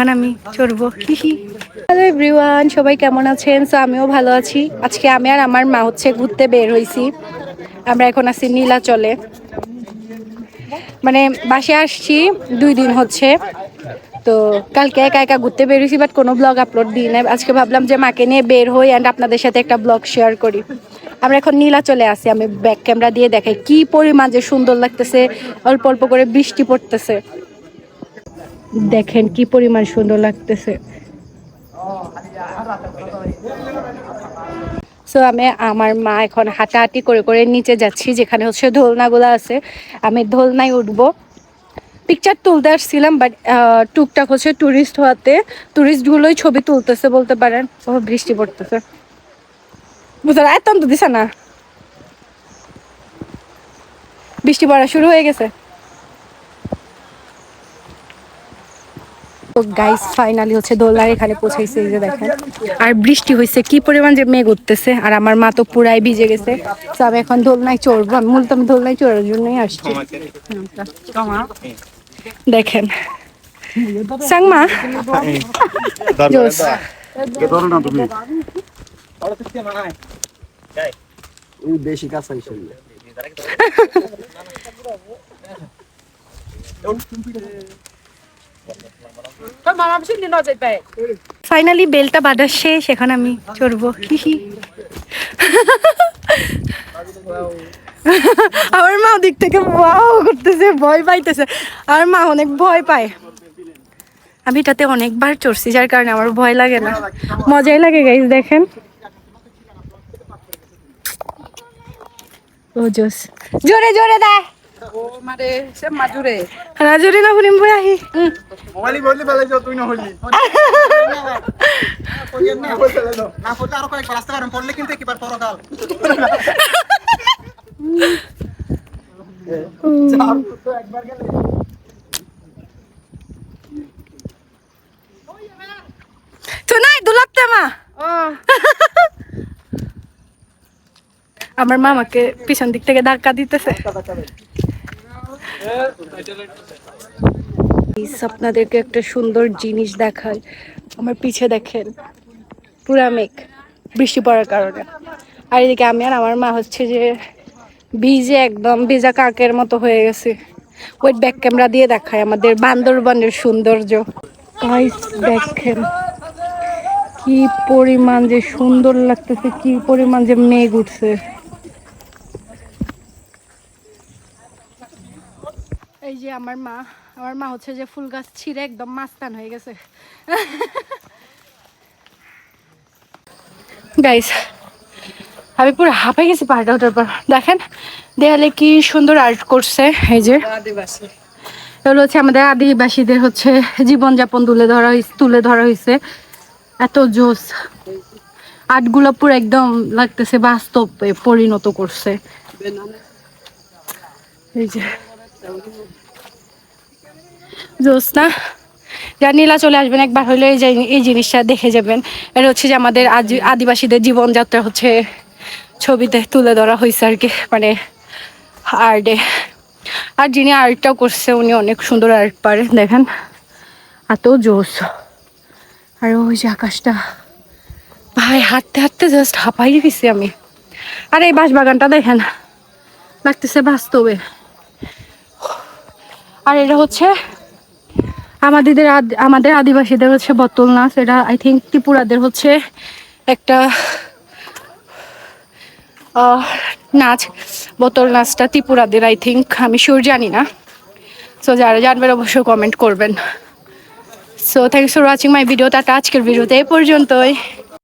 এখন আমি চড়বো। Hello everyone সবাই কেমন আছেন? সো আমিও ভালো আছি। আজকে আমি আর আমার মা হচ্ছে ঘুরতে বের হয়েছি আমরা এখন আছি নীলাচলে। মানে বাসে আসছি, দুই দিন হচ্ছে। তো কালকে একা একা ঘুরতে বের হয়েছি বাট কোনো ব্লগ আপলোড দিই না আজকে ভাবলাম যে মাকে নিয়ে বের হই অ্যান্ড আপনাদের সাথে একটা ব্লগ শেয়ার করি। আমরা এখন নীলা চলে আসি আমি ব্যাক ক্যামেরা দিয়ে দেখাই। কি পরিমাণ যে সুন্দর লাগতেছে। অল্প অল্প করে বৃষ্টি পড়তেছে। দেখেন কি পরিমাণ সুন্দর লাগতেছে। সো আমি আমার মা এখন হাঁটাহাঁটি করে করে নিচে যাচ্ছি, যেখানে হচ্ছে দোলনাগুলো আছে। আমি দোলনায় উঠবো। পিকচার তুলতে আসছিলাম বাট টুকটাক হচ্ছে টুরিস্ট হওয়াতে টুরিস্টগুলোই ছবি তুলতেছে বলতে পারেন। ও বৃষ্টি পড়তেছে। বুঝতে একদম তো দিছে না। বৃষ্টি পড়া শুরু হয়ে গেছে। তো গাইস ফাইনালি হচ্ছে দোলার এখানে পৌঁছাইছে এই যে দেখেন। আর বৃষ্টি হয়েছে কি পরিমাণ যে মেঘ উঠতেছে আর আমার মা তো পুরাই ভিজে গেছে। তো আমি এখন দোলনায় চড়বো আমি মূলত আমি দোলনায় চড়ার জন্যই আসছি। দেখেন। সাংমা? জোস। বেশি কাছে ফাইনালি বেলটা বাঁধা শেষ, এখন আমি চড়বো। আমার মা দিক থেকে করতেছে, ভয় পাইতেছে। আর মা অনেক ভয় পায়। আমি এটাতে অনেকবার চড়ছি, যার কারণে আমার ভয় লাগে না। মজাই লাগে গাইজ দেখেন। ও জোস জোরে জোরে দা। ও সে মাজুরে রাজুরি না ফুরিম বই আহি। মোবাইল বেলা যাও তুই না হলি না পড়তে আরও কয়েক রাস্তা পারেন পড়লে কিন্তু একেবার পরকাল তো নাই দুলাপতে মা। আমার মামাকে পিছন দিক থেকে ধাক্কা দিতেছে। আপনাদেরকে একটা সুন্দর জিনিস দেখায় আমার পিছে দেখেন, পুরা মেঘ বৃষ্টি পড়ার কারণে। আর এদিকে আমি আর আমার মা হচ্ছে যে ভিজে একদম, ভিজা কাকের মতো হয়ে গেছে। ওই ব্যাক ক্যামেরা দিয়ে দেখায় আমাদের বান্দরবনের সৌন্দর্য। দেখেন কি পরিমাণ যে সুন্দর লাগতেছে, কি পরিমাণ যে মেঘ উঠছে। যে আমার মা আমার মা হচ্ছে যে ফুল গাছ ছিঁড়ে একদম মাস্তান হয়ে গেছে। গাইস আমি পুরো হাঁপাই গেছি পাহাড়টা ওঠার পর। দেখেন দেয়ালে কি সুন্দর আর্ট করছে এই যে। এগুলো হচ্ছে আমাদের আদিবাসীদের হচ্ছে জীবনযাপন তুলে ধরা হয়েছে তুলে ধরা হয়েছে এত জোস। আর্টগুলো পুরো একদম লাগতেছে বাস্তবে পরিণত করছে। এই যে। জোস না? যা নীলা চলে আসবেন, একবার হইলে এই যে এই জিনিসটা দেখে যাবেন। এটা হচ্ছে যে আমাদের আদি- আদিবাসীদের জীবনযাত্রা হচ্ছে ছবিতে তুলে ধরা হয়েছে আর কি মানে আর্টে আর যিনি আর্টটাও করছে, উনি অনেক সুন্দর আর্ট পারে, দেখেন। এত জোস। আর ওই যে আকাশটা। ভাই, হাঁটতে হাঁটতে জাস্ট হাঁপাই গেছি আমি। আর এই বাঁশবাগানটা দেখেন, লাগতেছে বাস্তবে। আর এটা হচ্ছে আমাদের আমাদের আদিবাসীদের হচ্ছে বতল নাচ এটা আই থিঙ্ক ত্রিপুরাদের হচ্ছে একটা নাচ, বোতল নাচটা ত্রিপুরাদের আই থিঙ্ক আমি শিওর জানি না। সো যারা জানবেন অবশ্যই কমেন্ট করবেন। So thanks for watching my video tata, আজকের ভিডিওতে এই পর্যন্তই।